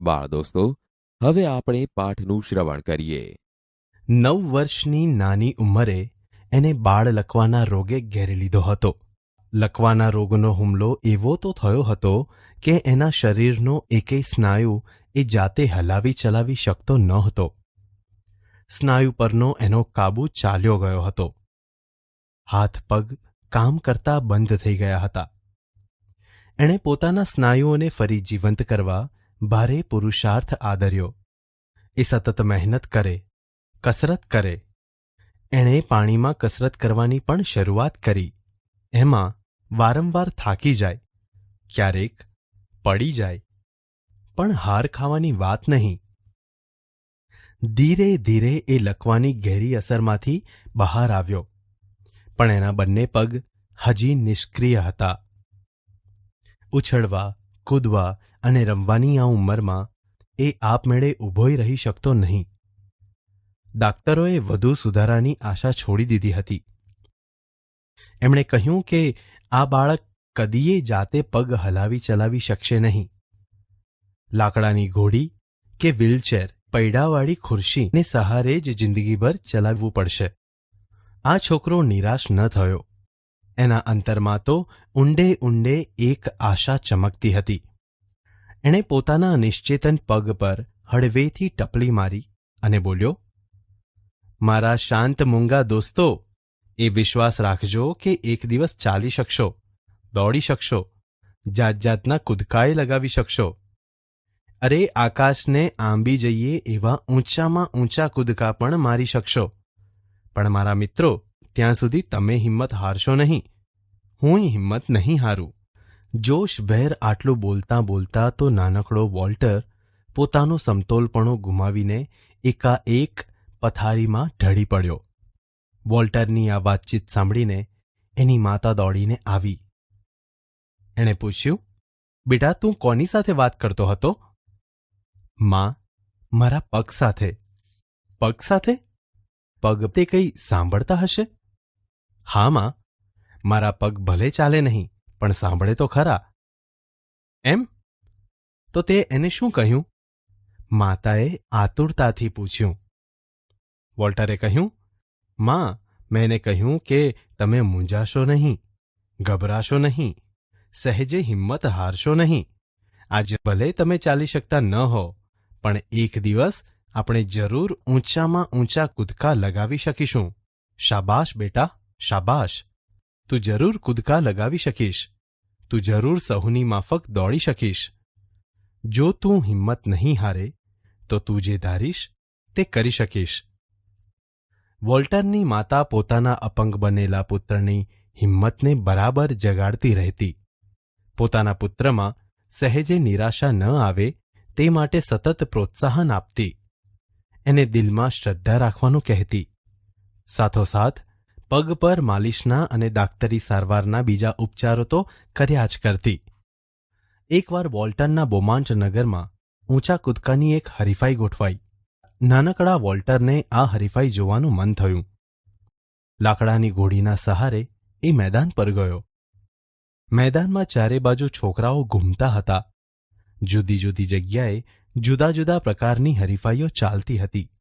બાળ દોસ્તો, હવે આપણે પાઠનું શ્રવણ કરીએ. નવ વર્ષની નાની ઉંમરે એને બાળ લકવાના રોગે ઘેરી લીધો હતો. લકવાના રોગનો હુમલો એવો તો થયો હતો કે એના શરીરનો એકેય સ્નાયુ એ જાતે હલાવી ચલાવી શકતો ન હતો સ્નાયુ પરનો એનો કાબુ ચાલ્યો ગયો હતો. હાથ, પગ કામ કરતા બંધ થઈ ગયા હતા. એણે પોતાના સ્નાયુઓને ફરી જીવંત કરવા ભારે પુરુષાર્થ આદર્યો. એ સતત મહેનત કરે, કસરત કરે. એણે પાણીમાં કસરત કરવાની પણ શરૂઆત કરી. એમાં વારંવાર થાકી જાય, ક્યારેક પડી જાય, પણ હાર ખાવાની વાત નહીં. ધીરે ધીરે એ લકવાની ઘેરી અસરમાંથી બહાર આવ્યો, પણ એના બંને પગ હજી નિષ્ક્રિય હતા. ઉછળવા કૂદવા અને રમવાની આ ઉંમરમાં એ આપમેળે ઊભોય રહી શકતો નહીં. ડાક્ટરોએ વધુ સુધારાની આશા છોડી દીધી હતી. એમણે કહ્યું કે આ બાળક કદીએ જાતે પગ હલાવી ચલાવી શકશે નહીં. લાકડાની ઘોડી કે વ્હીલચેર, પૈડાવાળી ખુરશીને સહારે જ જિંદગીભર ચલાવવું પડશે. આ છોકરો નિરાશ ન થયો. એના અંતરમાં તો ઊંડે ઊંડે એક આશા ચમકતી હતી. એણે પોતાના નિશ્ચેતન પગ પર હળવેથી ટપલી મારી અને બોલ્યો, મારા શાંત મૂંગા દોસ્તો, એ વિશ્વાસ રાખજો કે એક દિવસ ચાલી શકશો, દોડી શકશો જાત જાતના કૂદકાએ લગાવી શકશો. અરે, આકાશને આંબી જઈએ એવા ઊંચામાં ઊંચા કૂદકા પણ મારી શકશો. પણ મારા મિત્રો ત્યાં સુધી તમે હિંમત હારશો નહીં. હું હિંમત નહીં હારું. જોશભેર આટલું બોલતા બોલતા તો નાનકડો વોલ્ટર પોતાનો સમતોલપણો ગુમાવીને એકાએક પથારીમાં ઢળી પડ્યો. વોલ્ટરની આ વાતચીત સાંભળીને એની માતા દોડીને આવી. એણે પૂછ્યું, બેટા, તું કોની સાથે વાત કરતો હતો? માં, મારા પગ સાથે. પગ સાથે? પગ તે કંઈ સાંભળતા હશે? હા, માં. મારા પગ ભલે ચાલે નહીં, પણ સાંભળે તો ખરા. એમ? તો તે એને શું કહ્યું? માતાએ આતુરતાથી પૂછ્યું. વોલ્ટરે કહ્યું, માં મેં એને કહ્યું કે તમે મૂંઝાશો નહીં, ગભરાશો નહીં, સહેજે હિંમત હારશો નહીં. આજે ભલે તમે ચાલી શકતા ન હો, પણ એક દિવસ આપણે જરૂર ઊંચામાં ઊંચા કૂદકા લગાવી શકીશું. શાબાશ બેટા. શાબાશ. તું જરૂર કૂદકા લગાવી શકીશ. તું જરૂર સહુની માફક દોડી શકીશ. જો તું હિંમત નહીં હારે, તો તું જે ધારીશ, તે કરી શકીશ. વોલ્ટરની માતા પોતાના અપંગ બનેલા પુત્રની હિંમતને બરાબર જગાડતી રહેતી. પોતાના પુત્રમાં સહેજે નિરાશા ન આવે, તે માટે સતત પ્રોત્સાહન આપતી. એને દિલમાં શ્રદ્ધા રાખવાનું કહેતી. સાથોસાથ પગ પર માલિશના અને દાક્તરી સારવારના બીજા ઉપચારો તો કર્યા જ કરતી. એકવાર વોલ્ટનના બોમાંચ નગરમાં ઊંચા કૂદકાની એક હરીફાઈ ગોઠવાઈ. નાનકડા વોલ્ટરને આ હરીફાઈ જોવાનું મન થયું. લાકડાની ઘોડીના સહારે એ મેદાન પર ગયો. મેદાનમાં ચારે બાજુ છોકરાઓ ઘૂમતા હતા. જુદી જુદી જગ્યાએ જુદા જુદા પ્રકારની હરીફાઈઓ ચાલતી હતી.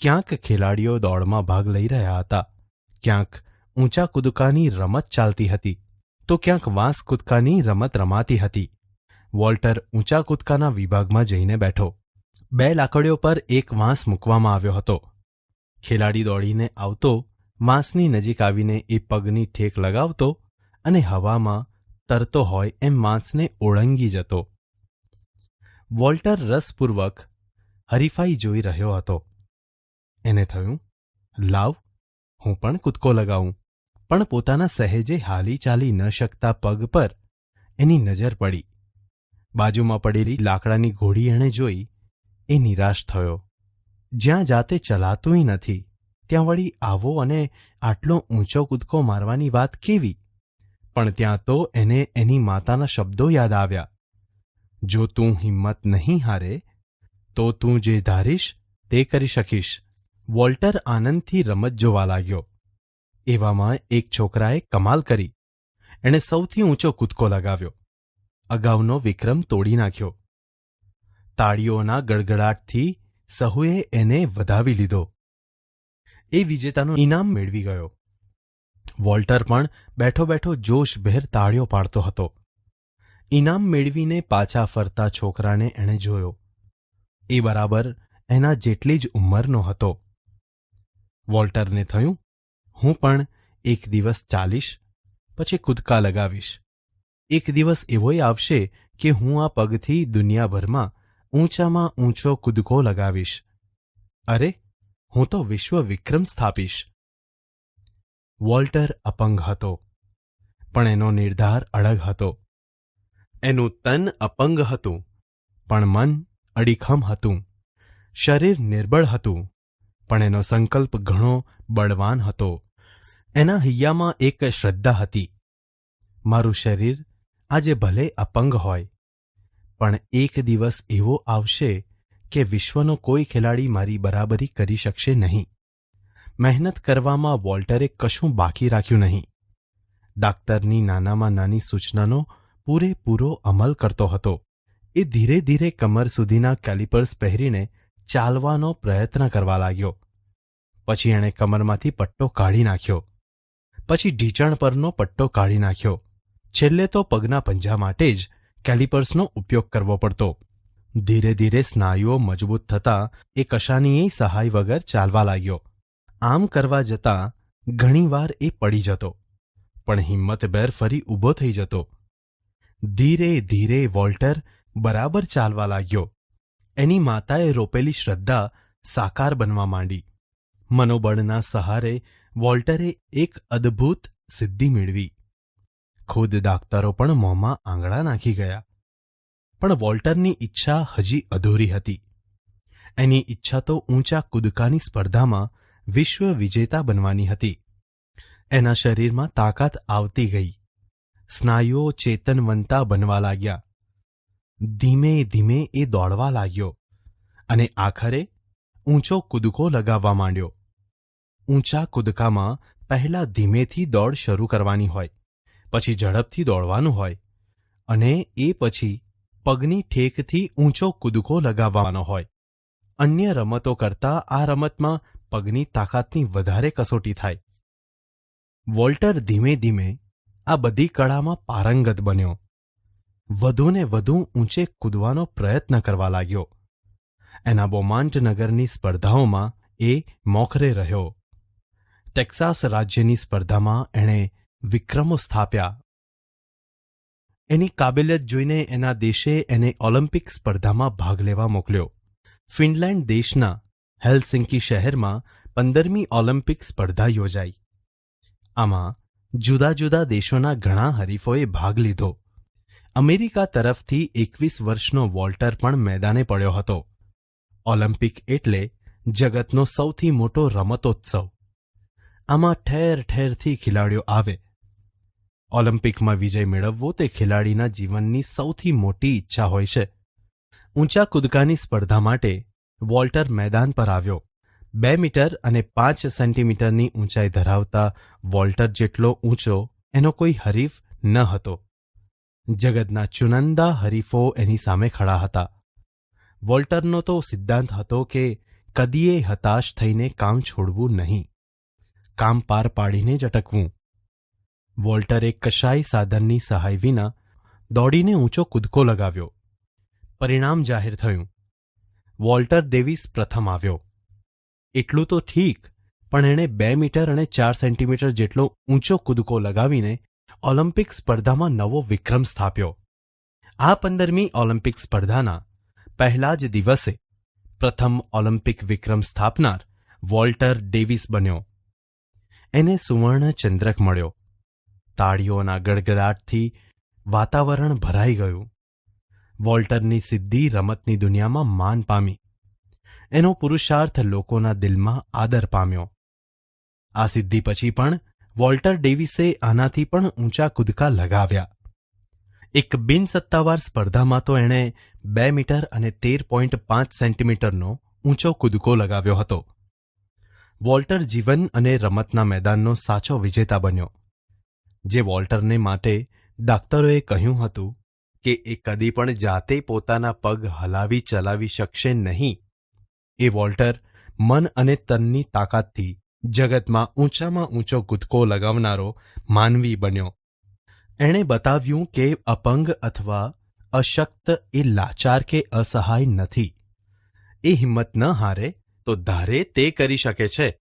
ક્યાંક ખેલાડીઓ દોડમાં ભાગ લઈ રહ્યા હતા. ક્યાંક ઊંચા કૂદકાની રમત ચાલતી હતી. તો ક્યાંક વાંસ કૂદકાની રમત રમાતી હતી. વોલ્ટર ઊંચા કૂદકાના વિભાગમાં જઈને બેઠો. બે લાકડીઓ પર એક વાંસ મૂકવામાં આવ્યો હતો. ખેલાડી દોડીને આવતો, વાંસની નજીક આવીને એ પગની ઠેક લગાવતો અને હવામાં તરતો હોય એમ માંસને ઓળંગી જતો. વોલ્ટર રસપૂર્વક હરીફાઈ જોઈ રહ્યો હતો. એને થયું, લાવ, હું પણ કૂદકો લગાવું. પણ પોતાના સહેજે હાલી ચાલી ન શકતા પગ પર એની નજર પડી. બાજુમાં પડેલી લાકડાની ઘોડી એણે જોઈ, એ નિરાશ થયો. જ્યાં જાતે ચલાતુંય નથી, ત્યાં વળી આવો અને આટલો ઊંચો કૂદકો મારવાની વાત કેવી? પણ ત્યાં તો એને એની માતાના શબ્દો યાદ આવ્યા. જો તું હિંમત નહીં હારે, તો તું જે ધારીશ, તે કરી શકીશ. વોલ્ટર આનંદથી રમત જોવા લાગ્યો. એવામાં એક છોકરાએ કમાલ કરી. એણે સૌથી ઊંચો કૂદકો લગાવ્યો. અગાઉનો વિક્રમ તોડી નાખ્યો. તાળીઓના ગડગડાટથી સહુએ એને વધાવી લીધો. એ વિજેતાનું ઇનામ મેળવી ગયો. વોલ્ટર પણ બેઠો બેઠો જોશભેર તાળીઓ પાડતો હતો. ઇનામ મેળવીને પાછા ફરતા છોકરાને એણે જોયો. એ બરાબર એના જેટલી જ ઉંમરનો હતો. વોલ્ટરને થયું, હું પણ એક દિવસ ચાલીશ, પછી કૂદકા લગાવીશ. એક દિવસ એવોય આવશે કે હું આ પગથી દુનિયાભરમાં ઊંચામાં ઊંચો કૂદકો લગાવીશ. અરે, હું તો વિશ્વ વિક્રમ સ્થાપીશ. વોલ્ટર અપંગ હતો, પણ એનો નિર્ધાર અડગ હતો. એનું તન અપંગ હતું, પણ મન અડીખમ હતું. શરીર નિર્બળ હતું. પણ એનો સંકલ્પ ઘણો બળવાન હતો. એના હૈયામાં એક શ્રદ્ધા હતી. મારું શરીર આજે ભલે અપંગ હોય, પણ એક દિવસ એવો આવશે કે વિશ્વનો કોઈ ખેલાડી મારી બરાબરી કરી શકશે નહીં. મહેનત કરવામાં વોલ્ટરે કશું બાકી રાખ્યું નહીં. ડાક્ટરની નાનામાં નાની સૂચનાનો પૂરેપૂરો અમલ કરતો હતો. એ ધીરે ધીરે કમર સુધીના કેલિપર્સ પહેરીને ચાલવાનો પ્રયત્ન કરવા લાગ્યો. પછી એણે કમરમાંથી પટ્ટો કાઢી નાખ્યો. પછી ઢીંચણ પરનો પટ્ટો કાઢી નાખ્યો. છેલ્લે તો પગના પંજા માટે જ કેલિપર્સનો ઉપયોગ કરવો પડતો. ધીરે ધીરે સ્નાયુઓ મજબૂત થતા એ કશાનીય સહાય વગર ચાલવા લાગ્યો. આમ કરવા જતાં ઘણીવાર એ પડી જતો. પણ હિંમતભેર ફરી ઊભો થઈ જતો. ધીરે ધીરે વોલ્ટર બરાબર ચાલવા લાગ્યો. એની માતાએ રોપેલી શ્રદ્ધા સાકાર બનવા માંડી. મનોબળના સહારે વોલ્ટરે એક અદ્ભુત સિદ્ધિ મેળવી. ખુદ ડાક્ટરો પણ મોંમાં આંગળા નાખી ગયા. પણ વોલ્ટરની ઈચ્છા હજી અધૂરી હતી. એની ઈચ્છા તો ઊંચા કૂદકાની સ્પર્ધામાં વિશ્વ વિજેતા બનવાની હતી. એના શરીરમાં તાકાત આવતી ગઈ. સ્નાયુઓ ચેતનવંતા બનવા લાગ્યા. ધીમે ધીમે એ દોડવા લાગ્યો અને આખરે ઊંચો કૂદકો લગાવવા માંડ્યો. ઊંચા કૂદકામાં પહેલા ધીમેથી દોડ શરૂ કરવાની હોય, પછી ઝડપથી દોડવાનું હોય અને એ પછી પગની ઠેકથી ઊંચો કૂદકો લગાવવાનો હોય. અન્ય રમતો કરતાં આ રમતમાં પગની તાકાતની વધારે કસોટી થાય. વોલ્ટર ધીમે ધીમે આ બધી કળામાં પારંગત બન્યો. વધુને વધુ ઊંચે કૂદવાનો પ્રયત્ન કરવા લાગ્યો. એના બોમાંટનગરની સ્પર્ધાઓમાં એ મોખરે રહ્યો. ટેક્સાસ રાજ્યની સ્પર્ધામાં એણે વિક્રમો સ્થાપ્યા. એની કાબેલિયત જોઈને એના દેશે એને ઓલિમ્પિક સ્પર્ધામાં ભાગ લેવા મોકલ્યો. ફિનલેન્ડ દેશના હેલસિંકી શહેરમાં પંદરમી ઓલિમ્પિક સ્પર્ધા યોજાઈ. આમાં જુદા જુદા દેશોના ઘણા હરીફોએ ભાગ લીધો. અમેરિકા તરફથી એકવીસ વર્ષનો વોલ્ટર પણ મેદાને પડ્યો હતો. ઓલિમ્પિક એટલે જગતનો સૌથી મોટો રમતોત્સવ. આમાં ઠેર ઠેરથી ખેલાડીઓ આવે. ઓલિમ્પિકમાં વિજય મેળવવો તે ખેલાડીના જીવનની સૌથી મોટી ઈચ્છા હોય છે. ઊંચા કૂદકાની સ્પર્ધા માટે વોલ્ટર મેદાન પર આવ્યો. બે મીટર અને પાંચ સેન્ટીમીટરની ઊંચાઈ ધરાવતા વોલ્ટર જેટલો ઊંચો એનો કોઈ હરીફ ન હતો. જગતના ચુનંદા હરીફો એની સામે ખડા હતા. વોલ્ટરનો તો સિદ્ધાંત હતો કે કદીએ હતાશ થઈને કામ છોડવું નહીં. કામ પાર પાડીને જ અટકવું. વોલ્ટરે કશાય સાધનની સહાય વિના દોડીને ઊંચો કૂદકો લગાવ્યો. પરિણામ જાહેર થયું. વોલ્ટર ડેવિસ પ્રથમ આવ્યો. એટલું તો ઠીક, પણ એણે બે મીટર અને ચાર સેન્ટીમીટર જેટલો ઊંચો કૂદકો લગાવીને ઓલિમ્પિક સ્પર્ધામાં નવો વિક્રમ સ્થાપ્યો. આ પંદરમી ઓલિમ્પિક સ્પર્ધાના પહેલા જ દિવસે પ્રથમ ઓલિમ્પિક વિક્રમ સ્થાપનાર વોલ્ટર ડેવિસ બન્યો. એને સુવર્ણ ચંદ્રક મળ્યો. તાળીઓના ગડગડાટથી વાતાવરણ ભરાઈ ગયું. વોલ્ટરની સિદ્ધિ રમતની દુનિયામાં માન પામી. એનો પુરુષાર્થ લોકોના દિલમાં આદર પામ્યો. આ સિદ્ધિ પછી પણ વોલ્ટર ડેવિસે આનાથી પણ ઊંચા કૂદકા લગાવ્યા. એક બિનસત્તાવાર સ્પર્ધામાં તો એણે બે મીટર અને તેર પોઈન્ટ પાંચ સેન્ટીમીટરનો ઊંચો કૂદકો લગાવ્યો હતો. વોલ્ટર જીવન અને રમતના મેદાનનો સાચો વિજેતા બન્યો. જે વોલ્ટરને માટે ડાક્ટરોએ કહ્યું હતું કે એ કદી પણ જાતે પોતાના પગ હલાવી ચલાવી શકશે નહીં. એ વોલ્ટર મન અને તનની તાકાતથી જગતમાં ઊંચામાં ઊંચો કૂદકો લગાવનારો માનવી બન્યો. એણે બતાવ્યું કે અપંગ અથવા અશક્ત એ લાચાર કે અસહાય નથી. એ હિંમત ન હારે તો ધારે તે કરી શકે છે.